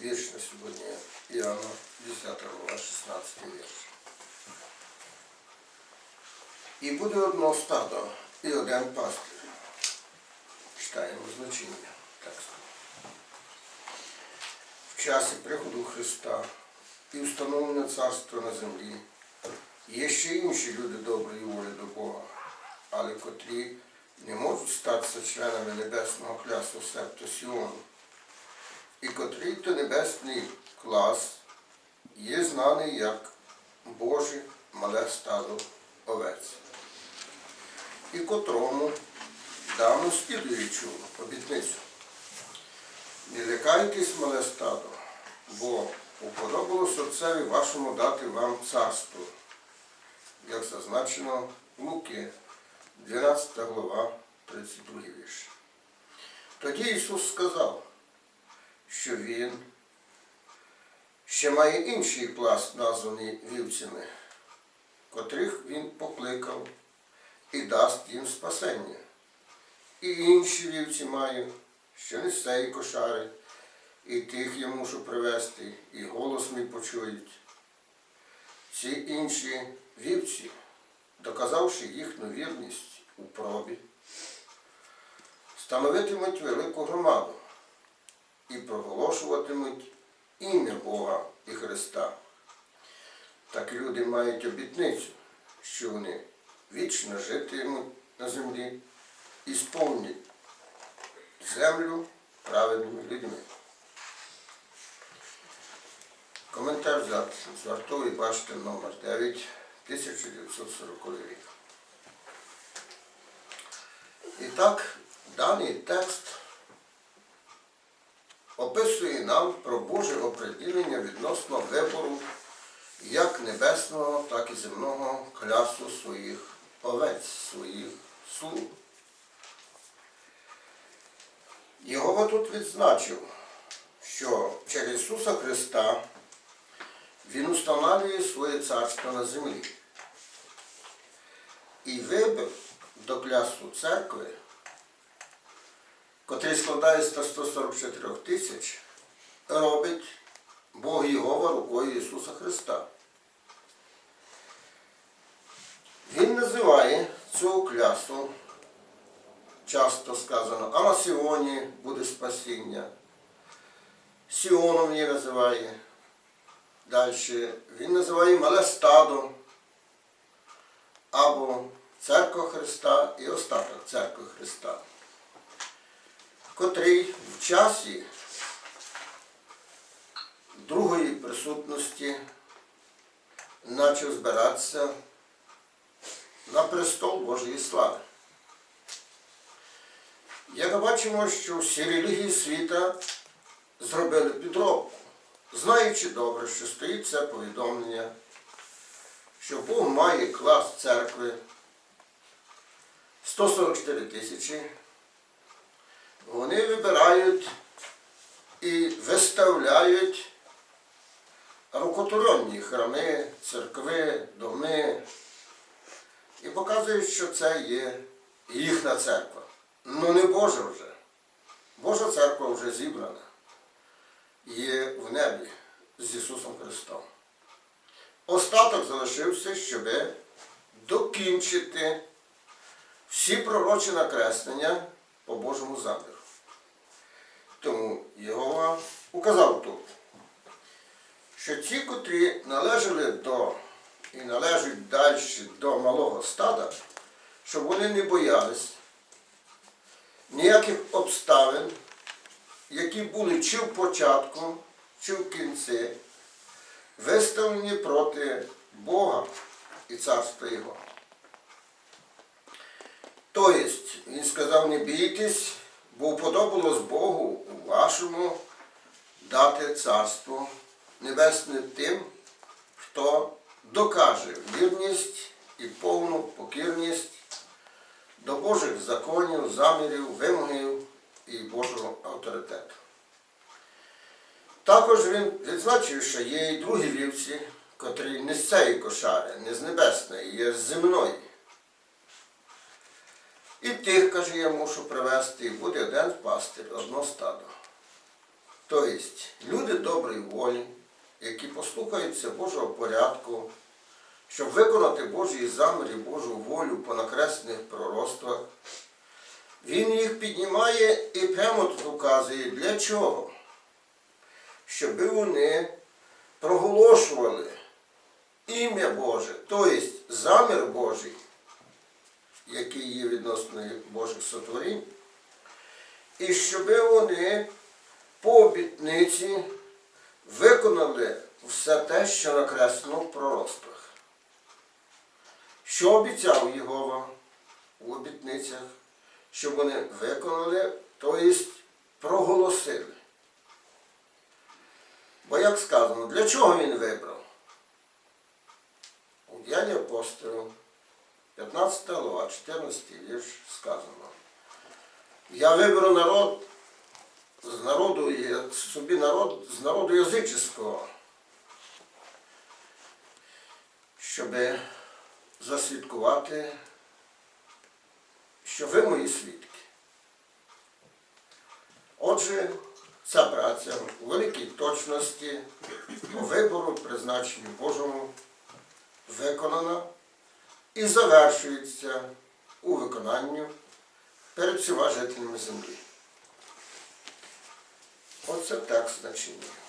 вірш на сьогодні Іоанна, 10 глава, 16 вірш. І буде одно стадо і один пастир. Читаємо значення тексту. В часі приходу Христа і встановлення царства на землі є ще інші люди доброї волі до Бога, але котрі не можуть статися членами небесного клясу септу Сіону, і котрий то небесний клас є знаний як Боже мале стадо овець, і котрому дано слідуючу обітницю. Не лякайтесь, мале стадо, бо уподобалось Отцеві вашому дати вам царство, як зазначено в Луки, 12 глава, 32 вірш. Тоді Ісус сказав, що Він ще має інший пласт, названий вівцями, котрих Він покликав і дасть їм спасення. І інші вівці маю, що не з цієї кошари, і тих я мушу привести, і голос мій почують. Ці інші вівці, доказавши їхню вірність у пробі, становитимуть велику громаду і проголошуватимуть ім'я Бога і Христа. Так люди мають обітницю, що вони вічно житимуть на землі і сповнять землю праведними людьми. Коментар з вартової башти номер 9 1940 рік. І так, даний текст описує нам про Боже оприділення відносно вибору як небесного, так і земного клясу своїх овець, своїх слуг. Його тут відзначив, що через Ісуса Христа Він установлює своє царство на землі. І вибір до клясу церкви, котрий складає 144 тисяч, робить Бог Єгова рукою Ісуса Христа. Він називає цю клясу, часто сказано, а на Сіоні буде спасіння. Сіоном її називає. Далі він називає мале стадо або церква Христа і остаток церкви Христа, котрий в часі другої присутності почав збиратися на престол Божої слави. Як бачимо, що всі релігії світа зробили підробку, знаючи добре, що стоїть це повідомлення, що Бог має клас церкви 144 тисячі, вони вибирають і виставляють рукотворенні храми, церкви, доми і показують, що це є їхня церква. Ну не Божа вже. Божа церква вже зібрана. Є в небі з Ісусом Христом. Остаток залишився, щоб докінчити всі пророчі накреслення по Божому заміру. Тому Єгова указав тут, що ті, котрі належали до і належать далі до малого стада, щоб вони не боялись ніяких обставин, які були чи в початку, чи в кінці, виставлені проти Бога і царства Його. Тобто, він сказав, не бійтесь, бо вподобалось Богу вашому дати царство небесне тим, хто докаже вірність і повну покірність до Божих законів, замірів, вимогів і Божого авторитету. Також він відзначив, що є і другі вівці, котрі не з цієї кошари, не з небесної, є з земної. І тих, каже, я мушу привезти, і буде один пастир, одно стадо. Тобто, люди доброї волі, які послухаються Божого порядку, щоб виконати Божі заміри, Божу волю по накресних пророцтвах, він їх піднімає і прямо тут указує, для чого? Щоб вони проголошували ім'я Боже, тобто замір Божий, який є відносно Божих сотворінь, і щоб вони по обітниці виконали все те, що накреслено в пророцтвах. Що обіцяв Єгова у обітницях, щоб вони виконали, тобто проголосили. Бо як сказано, для чого він вибрав? У діянні апостолів, 15 глава, 14 вірш сказано. Я виберу народ з народу, собі народ з народу язичського, щоб засвідкувати, що ви мої свідки. Отже, ця праця у великій точності по вибору, призначенню Божому виконана і завершується у виконанню перед всіма жителями землі. Оце так значення.